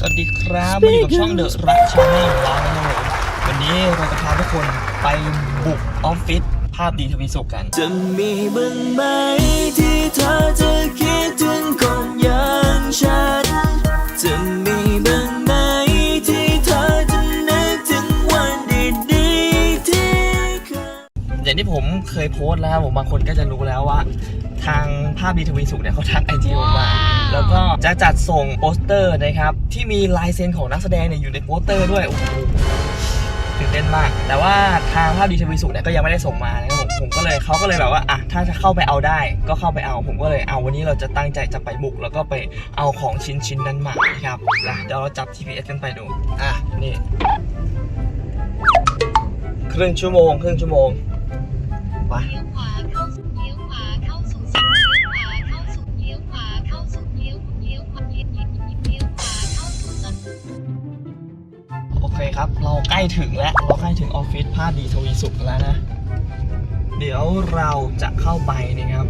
สวัสดีครับมาอยู่กับช่องเดอะรักชาแนลแล้วนะครับผมวันนี้เราจะพาทุกคนไปบุกออฟฟิศภาพดีทวีสุขกัน จะมีบ้างไหมที่เธอจะคิดถึงคนอย่างฉัน เคยโพสต์แล้วครับผมบางคนก็จะรู้แล้วว่า ทางภาพดีทวีสุขเนี่ยเขาทักไอจีผมมา แล้วก็จะจัดส่งโปสเตอร์นะครับ ที่มีลายเซ็นของนักแสดงเนี่ยอยู่ในโปสเตอร์ด้วยโอ้โหตื่นเต้นมาก แต่ว่าทางภาพดีทวีสุขเนี่ยก็ยังไม่ได้ส่งมานะครับผมผมก็เลยเขาก็เลยแบบว่าอะถ้าจะเข้าไปเอาได้ก็เข้าไปเอา ผมก็เลยเอาวันนี้เราจะตั้งใจจะไปบุก แล้วก็ไปเอาของชิ้นชิ้นๆนั้นมานะครับนะเดี๋ยวเราจับ GPS กันไปดูอะนี่ครึ่งชั่วโมงครึ่งชั่วโมง ไปเลี้ยวขวาเข้าสู่เลี้ยวขวาเข้าสู่เลี้ยวขวาเข้าสู่เลี้ยวขวาเข้าสู่เลี้ยวเลี้ยวขวาเลี้ยวเลี้ยวขวาเข้าสู่ซอยโอเคครับ เราใกล้ถึงแล้ว เราใกล้ถึงออฟฟิศภาพดีทวีสุขแล้วนะ เดี๋ยวเราจะเข้าไปนะครับ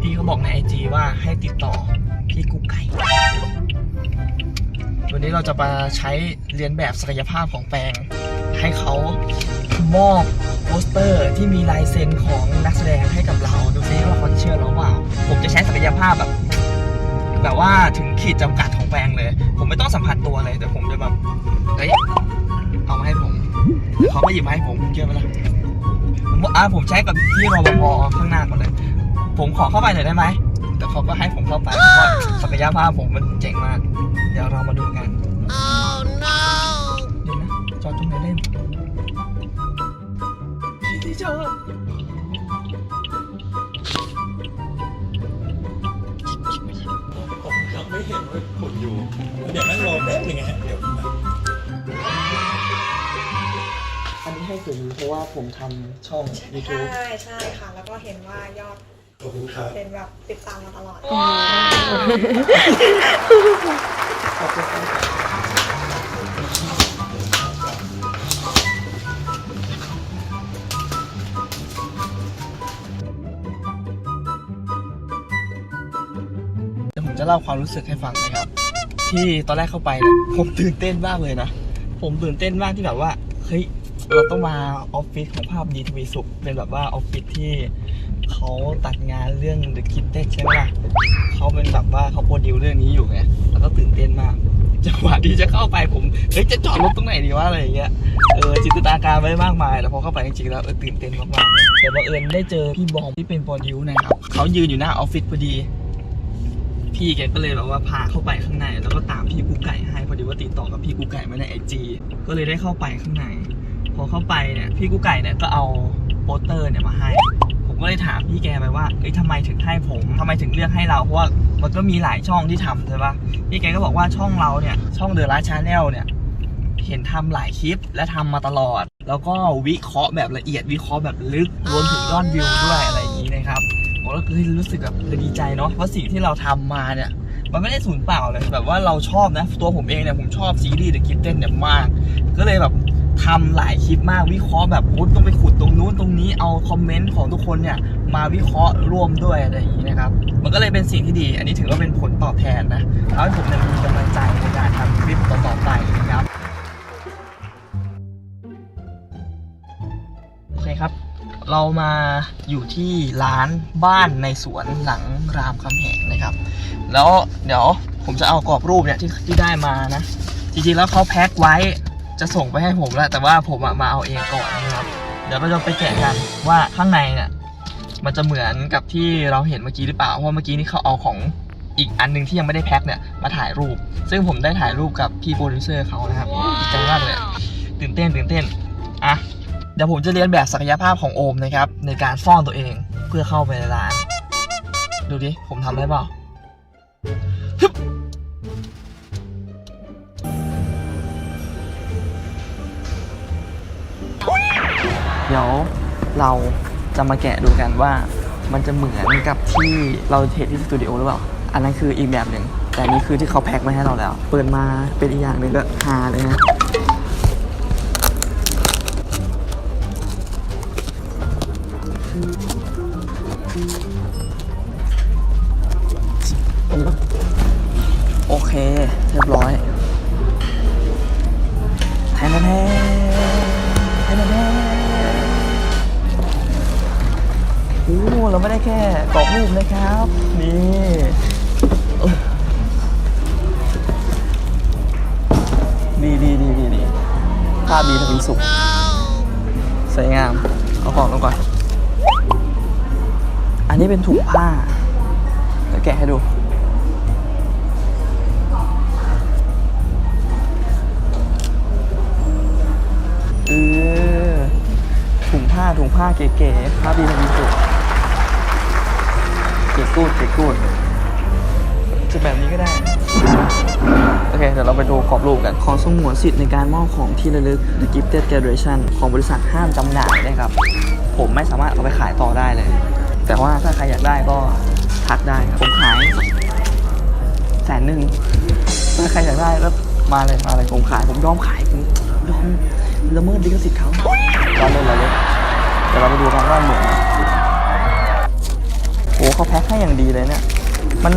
พี่เขาบอกในไอจีว่าให้ติดต่อพี่กุ๊กไก่ วันนี้เราจะมาใช้เรียนแบบศักยภาพของแปลง ให้เขามอบโปสเตอร์ที่มีลายเซ็นของนักแสดงให้กับเราดูซิว่าเขาจะเชื่อเราเปล่าผมจะใช้ศักยภาพแบบ แบบว่าถึงขีดจำกัดของแปลงเลย ผมไม่ต้องสัมผัสตัวเลยแต่ผมจะแบบเฮ้ยเอามาให้ผมเขาก็หยิบมาให้ผมเชื่อไหมล่ะผมบอกอ่าผมใช้กับพี่รปภข้างหน้าก่อนเลย ผมขอเข้าไปหน่อยได้ไหมแต่เขาก็ให้ผมเข้าไปเพราะศักยภาพผมมันเจ๋งมาก เดี๋ยวเรามาดู ที่จอดผมยังไม่เห็นว่าขุดอยู่ เดี๋ยวนั่งรอแป๊บนึงนะฮะเดี๋ยวอันนี้ให้ผมเพราะว่าผมทำช่อง YouTube ใช่ใช่ค่ะ แล้วก็เห็นว่ายอดขอบคุณครับเป็นแบบติดตามมาตลอด ขอบคุณครับ จะเล่าความรู้สึกให้ฟังนะครับ ที่ตอนแรกเข้าไปเนี่ยผมตื่นเต้นมากเลยนะ ผมตื่นเต้นมากที่แบบว่าเฮ้ยเราต้องมาออฟฟิศของภาพดีทวีสุขเป็นแบบว่าออฟฟิศที่เขาตัดงานเรื่อง The k i d d e ใช่ไหมล่ะเขาเป็นแบบว่าเขาโปรดิวเรื่องนี้อยู่ไงแล้วก็ตื่นเต้นมากจังหวะที่จะเข้าไปผมเฮ้ยจะจอดรถตรงไหนดีวะอะไรอย่างเงี้ยเออจินตนาการไว้มากมายแต่พอเข้าไปจริงๆแล้วเออตื่นเต้นมากๆแต่บังเอิญได้เจอพี่บอมที่เป็นโปรดิวนะครับเขายืนอยู่หน้าออฟฟิศพอดี พี่แกก็เลยแบบว่าพาเข้าไปข้างใน แล้วก็ตามพี่กูไก่ให้พอดีว่าติดต่อกับพี่กูไก่มาในไอจีก็เลยได้เข้าไปข้างใน พอเข้าไปเนี่ยพี่กูไก่เนี่ยก็เอาโปสเตอร์เนี่ยมาให้ ผมก็เลยถามพี่แกไปว่าเอ้ยทำไมถึงให้ผมทำไมถึงเลือกให้เราเพราะว่ามันก็มีหลายช่องที่ทำใช่ปะพี่แกก็บอกว่าช่องเราเนี่ยช่องเดอะไลท์ชาแนลเนี่ยเห็นทำหลายคลิปและทำมาตลอด แล้วก็วิเคราะห์แบบละเอียดวิเคราะห์แบบลึกรวมถึงยอดวิวด้วยอะไรอย่างนี้นะครับ ผมก็คือรู้สึกแบบเออดีใจเนาะเพราะสิ่งที่เราทำมาเนี่ย มันไม่ได้สูญเปล่าเลยแบบว่าเราชอบนะ ตัวผมเองเนี่ยผมชอบซีรีส์ The Kitten เนี่ยมาก ก็เลยแบบทำหลายคลิปมากวิเคราะห์แบบโอ้ต้องไปขุดตรงนู้นตรงนี้เอาคอมเมนต์ของทุกคนเนี่ย มาวิเคราะห์ร่วมด้วยอะไรอย่างนี้นะครับ มันก็เลยเป็นสิ่งที่ดี อันนี้ถือว่าเป็นผลตอบแทนนะทำให้ผมเนี่ยมีกำลังใจในการทำคลิปต่อ เรามาอยู่ที่ร้านบ้านในสวนหลังรามคำแหงนะครับ แล้วเดี๋ยวผมจะเอากรอบรูปเนี่ยที่ที่ได้มานะ จริงๆแล้วเขาแพ็คไว้จะส่งไปให้ผมแล้ว แต่ว่าผมมาเอาเองก่อนนะครับ เดี๋ยวเราจะไปแกะกันว่าข้างในเนี่ยมันจะเหมือนกับที่เราเห็นเมื่อกี้หรือเปล่า เพราะเมื่อกี้นี่เขาเอาของอีกอันหนึงที่ยังไม่ได้แพ็คเนี่ยมาถ่ายรูป ซึ่งผมได้ถ่ายรูปกับพี่โปรดิวเซอร์เขานะครับดีใจมากเลยตื่นเต้นตื่นเต้นอะ ดี๋ยวผมจะเรียนแบบศักยภาพของโอมนะครับ ในการซ่อนตัวเองเพื่อเข้าไปในร้าน ดูดิ ผมทำได้เปล่าเดี๋ยวเราจะมาแกะดูกันว่ามันจะเหมือนกับที่เราเห็นที่สตูดิโอหรือเปล่า อันนั้นคืออีกแบบหนึ่ง แต่นี่คือที่เขาแพ็คมาให้เราแล้ว เปิดมาเป็นอีกอย่างหนึ่งก็ฮาเลยนะ โอเค เรียบร้อยแทนแทนแทนแทนโอ้เราไม่ได้แค่กรอบรูปนะครับ นี่ดีดีดีดีดีภาพดีทวีสุขสวยงาม เอาของลงก่อน อันนี้เป็นถุงผ้าเดี๋ยวแกะให้ดู เออ ถุงผ้าถุงผ้าเก๋ๆภาดีทวีสุดเก๋กูดเก๋กูดจะแบบนี้ก็ได้ โอเค เดี๋ยวเราไปดูขอบรูปกัน ขอสงวนสิทธิ์ในการมอบของที่ระลึก The Gifted Graduation ของบริษัทห้ามจำหน่ายนะครับ ผมไม่สามารถเอาไปขายต่อได้เลย แต่ว่าถ้าใครอยากได้ก็ทักได้ครับผมขายแสนหนึ่งถ้าใครอยากได้ก็มาเลยมาเลยผมขายผมยอมขายผมยอมละเมิดลิขสิทธิ์เขาเราเล่นเราเล่นเดี๋ยวเราไปดูกันว่าเหมือนไหมโอ้เขาแพ็คให้อย่างดีเลยเนี่ย มัน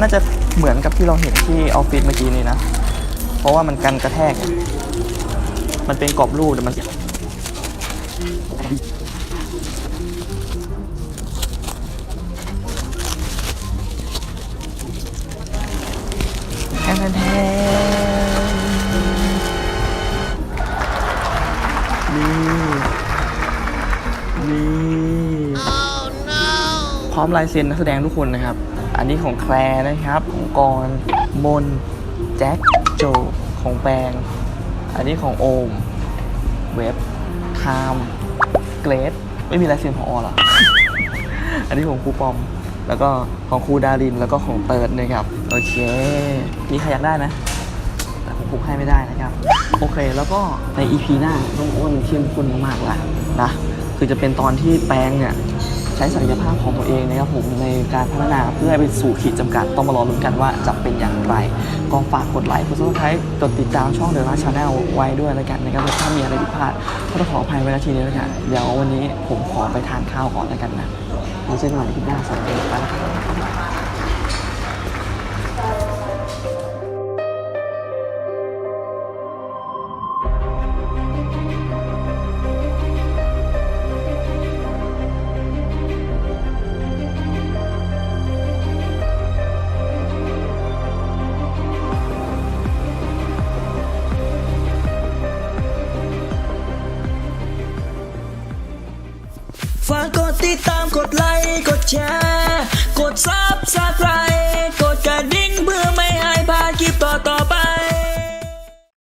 น่าจะเหมือนกับที่เราเห็นที่ออฟฟิศเมื่อกี้นี้นะ เพราะว่ามันกันกระแทก มันเป็นกรอบรูปแต่มัน แทนแทนนี่ นี่ พร้อมลายเซ็นนักแสดงทุกคนนะครับ อันนี้ของแคลร์นะครับ ของกรณ์มน แจ็ค โจ ของแปง อันนี้ของโอม เว็บไทม์เกรด ไม่มีลายเซ็นของออเหรอ อันนี้ของครูปอม แล้วก็ของครูดาริน แล้วก็ของเติร์ดนะครับ โอเค มีใครอยากได้ไหมแต่ผมปลุกให้ไม่ได้นะครับ โอเค แล้วก็ใน EP หน้าต้องอกว่ามันเข้มข้นมากๆแล้วนะ คือจะเป็นตอนที่แปงเนี่ยใช้ศักยภาพของตัวเองนะครับผมในการพัฒนาเพื่อไปสู่ขีดจำกัดต้องมารอลุ้นกันว่าจะเป็นอย่างไร ก็ฝากกดไลค์กดซับสไครต์กดติดตามช่องเดอะราชาแนลไว้ด้วยแล้วกันนะครับถ้ามีอะไรผิดพลาดก็ต้องขออภัยไว้ณทีนี้แล้วกันเดี๋ยววันนี้ผมขอไปทานข้าวก่อนแล้วกันนะไว้วเจอกันใหม่คลิปหน้าสวัสดีครับ ฝากกดติดตามกดไลค์กดแชร์ กดซับสไครต์กดกระดิ่งเพื่อไม่ให้พลาดคลิปต่อ